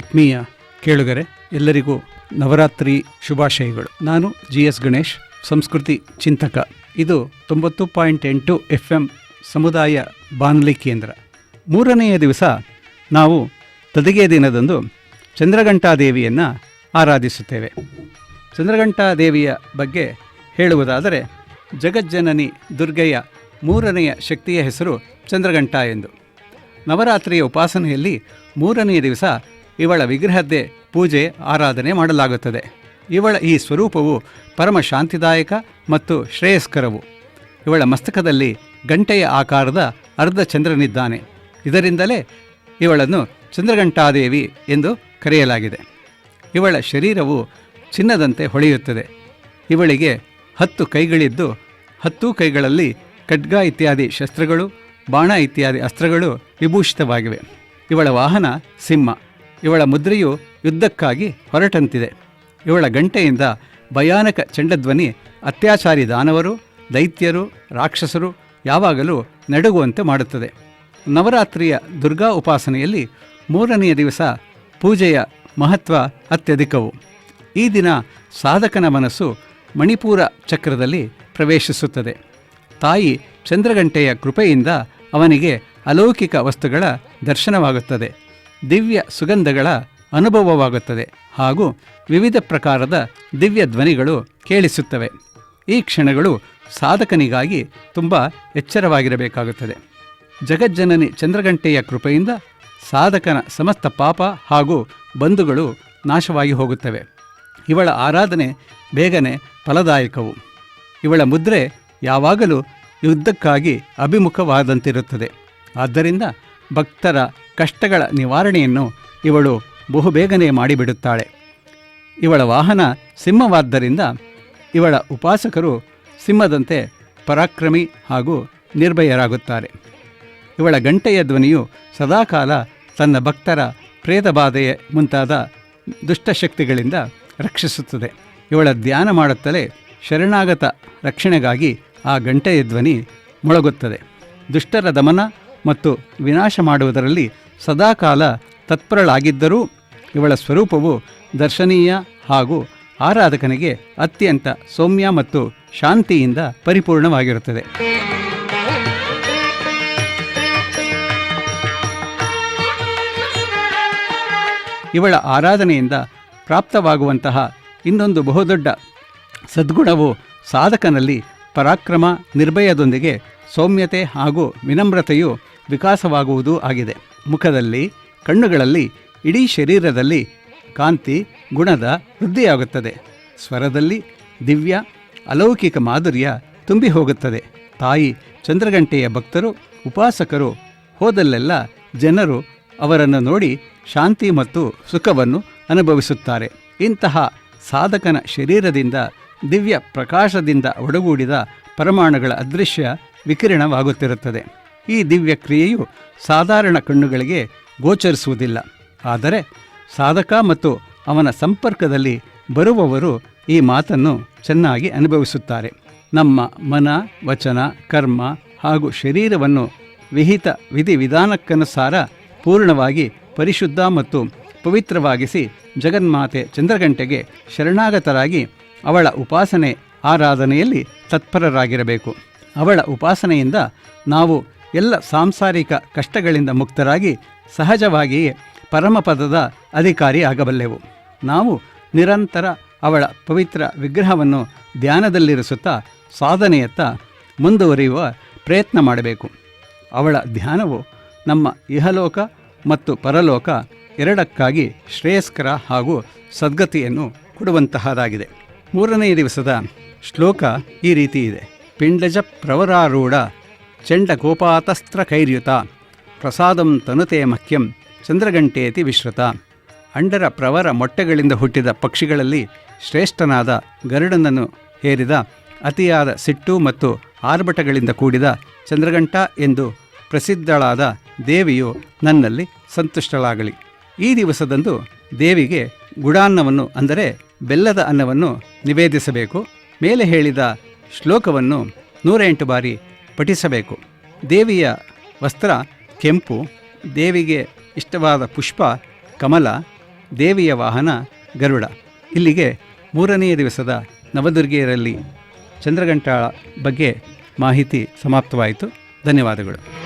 ಆತ್ಮೀಯ ಕೇಳುಗರೆ, ಎಲ್ಲರಿಗೂ ನವರಾತ್ರಿ ಶುಭಾಶಯಗಳು. ನಾನು ಜಿ ಎಸ್ ಗಣೇಶ್, ಸಂಸ್ಕೃತಿ ಚಿಂತಕ. ಇದು ತೊಂಬತ್ತು ಪಾಯಿಂಟ್ ಎಂಟು ಎಫ್ ಎಂ ಸಮುದಾಯ ಬಾನುಲಿ ಕೇಂದ್ರ. ಮೂರನೆಯ ದಿವಸ ನಾವು ತದಿಗೆ ದಿನದಂದು ಚಂದ್ರಘಂಟಾದೇವಿಯನ್ನು ಆರಾಧಿಸುತ್ತೇವೆ. ಚಂದ್ರಘಂಟಾದೇವಿಯ ಬಗ್ಗೆ ಹೇಳುವುದಾದರೆ, ಜಗಜ್ಜನನಿ ದುರ್ಗೆಯ ಮೂರನೆಯ ಶಕ್ತಿಯ ಹೆಸರು ಚಂದ್ರಘಂಟ ಎಂದು. ನವರಾತ್ರಿಯ ಉಪಾಸನೆಯಲ್ಲಿ ಮೂರನೆಯ ದಿವಸ ಇವಳ ವಿಗ್ರಹದ್ದೇ ಪೂಜೆ, ಆರಾಧನೆ ಮಾಡಲಾಗುತ್ತದೆ. ಇವಳ ಈ ಸ್ವರೂಪವು ಪರಮ ಶಾಂತಿದಾಯಕ ಮತ್ತು ಶ್ರೇಯಸ್ಕರವು. ಇವಳ ಮಸ್ತಕದಲ್ಲಿ ಗಂಟೆಯ ಆಕಾರದ ಅರ್ಧ ಚಂದ್ರನಿದ್ದಾನೆ. ಇದರಿಂದಲೇ ಇವಳನ್ನು ಚಂದ್ರಘಂಟಾದೇವಿ ಎಂದು ಕರೆಯಲಾಗಿದೆ. ಇವಳ ಶರೀರವು ಚಿನ್ನದಂತೆ ಹೊಳೆಯುತ್ತದೆ. ಇವಳಿಗೆ ಹತ್ತು ಕೈಗಳಿದ್ದು, ಹತ್ತು ಕೈಗಳಲ್ಲಿ ಖಡ್ಗ ಇತ್ಯಾದಿ ಶಸ್ತ್ರಗಳು, ಬಾಣ ಇತ್ಯಾದಿ ಅಸ್ತ್ರಗಳು ವಿಭೂಷಿತವಾಗಿವೆ. ಇವಳ ವಾಹನ ಸಿಂಹ. ಇವಳ ಮುದ್ರೆಯು ಯುದ್ಧಕ್ಕಾಗಿ ಹೊರಟಂತಿದೆ. ಇವಳ ಗಂಟೆಯಿಂದ ಭಯಾನಕ ಚಂಡಧ್ವನಿ ಅತ್ಯಾಚಾರಿ ದಾನವರು, ದೈತ್ಯರು, ರಾಕ್ಷಸರು ಯಾವಾಗಲೂ ನಡುಗುವಂತೆ ಮಾಡುತ್ತದೆ. ನವರಾತ್ರಿಯ ದುರ್ಗಾ ಉಪಾಸನೆಯಲ್ಲಿ ಮೂರನೆಯ ದಿವಸ ಪೂಜೆಯ ಮಹತ್ವ ಅತ್ಯಧಿಕವು. ಈ ದಿನ ಸಾಧಕನ ಮನಸ್ಸು ಮಣಿಪೂರ ಚಕ್ರದಲ್ಲಿ ಪ್ರವೇಶಿಸುತ್ತದೆ. ತಾಯಿ ಚಂದ್ರಗಂಟೆಯ ಕೃಪೆಯಿಂದ ಅವನಿಗೆ ಅಲೌಕಿಕ ವಸ್ತುಗಳ ದರ್ಶನವಾಗುತ್ತದೆ. ದಿವ್ಯ ಸುಗಂಧಗಳ ಅನುಭವವಾಗುತ್ತದೆ ಹಾಗೂ ವಿವಿಧ ಪ್ರಕಾರದ ದಿವ್ಯ ಧ್ವನಿಗಳು ಕೇಳಿಸುತ್ತವೆ. ಈ ಕ್ಷಣಗಳು ಸಾಧಕನಿಗಾಗಿ ತುಂಬ ಎಚ್ಚರವಾಗಿರಬೇಕಾಗುತ್ತದೆ. ಜಗಜ್ಜನನಿ ಚಂದ್ರಗಂಟೆಯ ಕೃಪೆಯಿಂದ ಸಾಧಕನ ಸಮಸ್ತ ಪಾಪ ಹಾಗೂ ಬಂಧುಗಳು ನಾಶವಾಗಿ ಹೋಗುತ್ತವೆ. ಇವಳ ಆರಾಧನೆ ಬೇಗನೆ ಫಲದಾಯಕವು. ಇವಳ ಮುದ್ರೆ ಯಾವಾಗಲೂ ಯುದ್ಧಕ್ಕಾಗಿ ಅಭಿಮುಖವಾದಂತಿರುತ್ತದೆ. ಆದ್ದರಿಂದ ಭಕ್ತರ ಕಷ್ಟಗಳ ನಿವಾರಣೆಯನ್ನು ಇವಳು ಬಹುಬೇಗನೆ ಮಾಡಿಬಿಡುತ್ತಾಳೆ. ಇವಳ ವಾಹನ ಸಿಂಹವಾದ್ದರಿಂದ ಇವಳ ಉಪಾಸಕರು ಸಿಂಹದಂತೆ ಪರಾಕ್ರಮಿ ಹಾಗೂ ನಿರ್ಭಯರಾಗುತ್ತಾರೆ. ಇವಳ ಗಂಟೆಯ ಧ್ವನಿಯು ಸದಾಕಾಲ ತನ್ನ ಭಕ್ತರ ಪ್ರೇತಬಾಧೆಯ ಮುಂತಾದ ದುಷ್ಟಶಕ್ತಿಗಳಿಂದ ರಕ್ಷಿಸುತ್ತದೆ. ಇವಳ ಧ್ಯಾನ ಮಾಡುತ್ತಲೇ ಶರಣಾಗತ ರಕ್ಷಣೆಗಾಗಿ ಆ ಗಂಟೆಯ ಧ್ವನಿ ಮೊಳಗುತ್ತದೆ. ದುಷ್ಟರ ದಮನ ಮತ್ತು ವಿನಾಶ ಮಾಡುವುದರಲ್ಲಿ ಸದಾಕಾಲ ತತ್ಪರಳಾಗಿದ್ದರೂ ಇವಳ ಸ್ವರೂಪವು ದರ್ಶನೀಯ ಹಾಗೂ ಆರಾಧಕನಿಗೆ ಅತ್ಯಂತ ಸೌಮ್ಯ ಮತ್ತು ಶಾಂತಿಯಿಂದ ಪರಿಪೂರ್ಣವಾಗಿರುತ್ತದೆ. ಇವಳ ಆರಾಧನೆಯಿಂದ ಪ್ರಾಪ್ತವಾಗುವಂತಹ ಇನ್ನೊಂದು ಬಹುದೊಡ್ಡ ಸದ್ಗುಣವು ಸಾಧಕನಲ್ಲಿ ಪರಾಕ್ರಮ ನಿರ್ಭಯದೊಂದಿಗೆ ಸೌಮ್ಯತೆ ಹಾಗೂ ವಿನಮ್ರತೆಯು ವಿಕಾಸವಾಗುವುದೂ ಆಗಿದೆ. ಮುಖದಲ್ಲಿ, ಕಣ್ಣುಗಳಲ್ಲಿ, ಇಡೀ ಶರೀರದಲ್ಲಿ ಕಾಂತಿ, ಗುಣದ ವೃದ್ಧಿಯಾಗುತ್ತದೆ. ಸ್ವರದಲ್ಲಿ ದಿವ್ಯ, ಅಲೌಕಿಕ ಮಾಧುರ್ಯ ತುಂಬಿ ಹೋಗುತ್ತದೆ ತಾಯಿ ಚಂದ್ರಗಂಟೆಯ ಭಕ್ತರು, ಉಪಾಸಕರು, ಹೋದಲ್ಲೆಲ್ಲ ಜನರು ಅವರನ್ನು ನೋಡಿ ಶಾಂತಿ ಮತ್ತು ಸುಖವನ್ನು ಅನುಭವಿಸುತ್ತಾರೆ. ಇಂತಹ ಸಾಧಕನ ಶರೀರದಿಂದ, ದಿವ್ಯ ಪ್ರಕಾಶದಿಂದ ಒಡಗೂಡಿದ ಪರಮಾಣುಗಳ ಅದೃಶ್ಯ ವಿಕಿರಣವಾಗುತ್ತಿರುತ್ತದೆ. ಈ ದಿವ್ಯ ಕ್ರಿಯೆಯು ಸಾಧಾರಣ ಕಣ್ಣುಗಳಿಗೆ ಗೋಚರಿಸುವುದಿಲ್ಲ. ಆದರೆ ಸಾಧಕ ಮತ್ತು ಅವನ ಸಂಪರ್ಕದಲ್ಲಿ ಬರುವವರು ಈ ಮಾತನ್ನು ಚೆನ್ನಾಗಿ ಅನುಭವಿಸುತ್ತಾರೆ. ನಮ್ಮ ಮನ, ವಚನ, ಕರ್ಮ ಹಾಗೂ ಶರೀರವನ್ನು ವಿಹಿತ ವಿಧಿವಿಧಾನಕ್ಕನುಸಾರ ಪೂರ್ಣವಾಗಿ ಪರಿಶುದ್ಧ ಮತ್ತು ಪವಿತ್ರವಾಗಿಸಿ ಜಗನ್ಮಾತೆ ಚಂದ್ರಗಂಟೆಗೆ ಶರಣಾಗತರಾಗಿ ಅವಳ ಉಪಾಸನೆ ಆರಾಧನೆಯಲ್ಲಿ ತತ್ಪರರಾಗಿರಬೇಕು. ಅವಳ ಉಪಾಸನೆಯಿಂದ ನಾವು ಎಲ್ಲ ಸಾಂಸಾರಿಕ ಕಷ್ಟಗಳಿಂದ ಮುಕ್ತರಾಗಿ ಸಹಜವಾಗಿಯೇ ಪರಮಪದದ ಅಧಿಕಾರಿ ಆಗಬಲ್ಲೆವು. ನಾವು ನಿರಂತರ ಅವಳ ಪವಿತ್ರ ವಿಗ್ರಹವನ್ನು ಧ್ಯಾನದಲ್ಲಿರಿಸುತ್ತಾ ಸಾಧನೆಯತ್ತ ಮುಂದುವರಿಯುವ ಪ್ರಯತ್ನ ಮಾಡಬೇಕು. ಅವಳ ಧ್ಯಾನವು ನಮ್ಮ ಇಹಲೋಕ ಮತ್ತು ಪರಲೋಕ ಎರಡಕ್ಕಾಗಿ ಶ್ರೇಯಸ್ಕರ ಹಾಗೂ ಸದ್ಗತಿಯನ್ನು ಕೊಡುವಂತಹದಾಗಿದೆ. ಮೂರನೇ ದಿವಸದ ಶ್ಲೋಕ ಈ ರೀತಿ ಇದೆ. ಪಿಂಡಜ ಪ್ರವರಾರೂಢ ಚಂಡ ಗೋಪಾತಸ್ತ್ರ ಕೈರ್ಯುತ ಪ್ರಸಾದಂ ತನುತೆ ಮಹ್ಯಂ ಚಂದ್ರಗಂಟೇತಿ ವಿಶ್ರುತ. ಅಂಡರ ಪ್ರವರ ಮೊಟ್ಟೆಗಳಿಂದ ಹುಟ್ಟಿದ ಪಕ್ಷಿಗಳಲ್ಲಿ ಶ್ರೇಷ್ಠನಾದ ಗರುಡನನ್ನು ಹೇರಿದ ಅತಿಯಾದ ಸಿಟ್ಟು ಮತ್ತು ಆರ್ಭಟಗಳಿಂದ ಕೂಡಿದ ಚಂದ್ರಗಂಟ ಎಂದು ಪ್ರಸಿದ್ಧಳಾದ ದೇವಿಯು ನನ್ನಲ್ಲಿ ಸಂತುಷ್ಟಳಾಗಲಿ. ಈ ದಿವಸದಂದು ದೇವಿಗೆ ಗುಡಾನ್ನವನ್ನು, ಅಂದರೆ ಬೆಲ್ಲದ ಅನ್ನವನ್ನು ನಿವೇದಿಸಬೇಕು. ಮೇಲೆ ಹೇಳಿದ ಶ್ಲೋಕವನ್ನು ನೂರ ಎಂಟು ಬಾರಿ ಪಠಿಸಬೇಕು. ದೇವಿಯ ವಸ್ತ್ರ ಕೆಂಪು, ದೇವಿಗೆ ಇಷ್ಟವಾದ ಪುಷ್ಪ ಕಮಲ, ದೇವಿಯ ವಾಹನ ಗರುಡ. ಇಲ್ಲಿಗೆ ಮೂರನೆಯ ದಿವಸದ ನವದುರ್ಗೆಯರಲ್ಲಿ ಚಂದ್ರಗಂಟಾಳ ಬಗ್ಗೆ ಮಾಹಿತಿ ಸಮಾಪ್ತವಾಯಿತು. ಧನ್ಯವಾದಗಳು.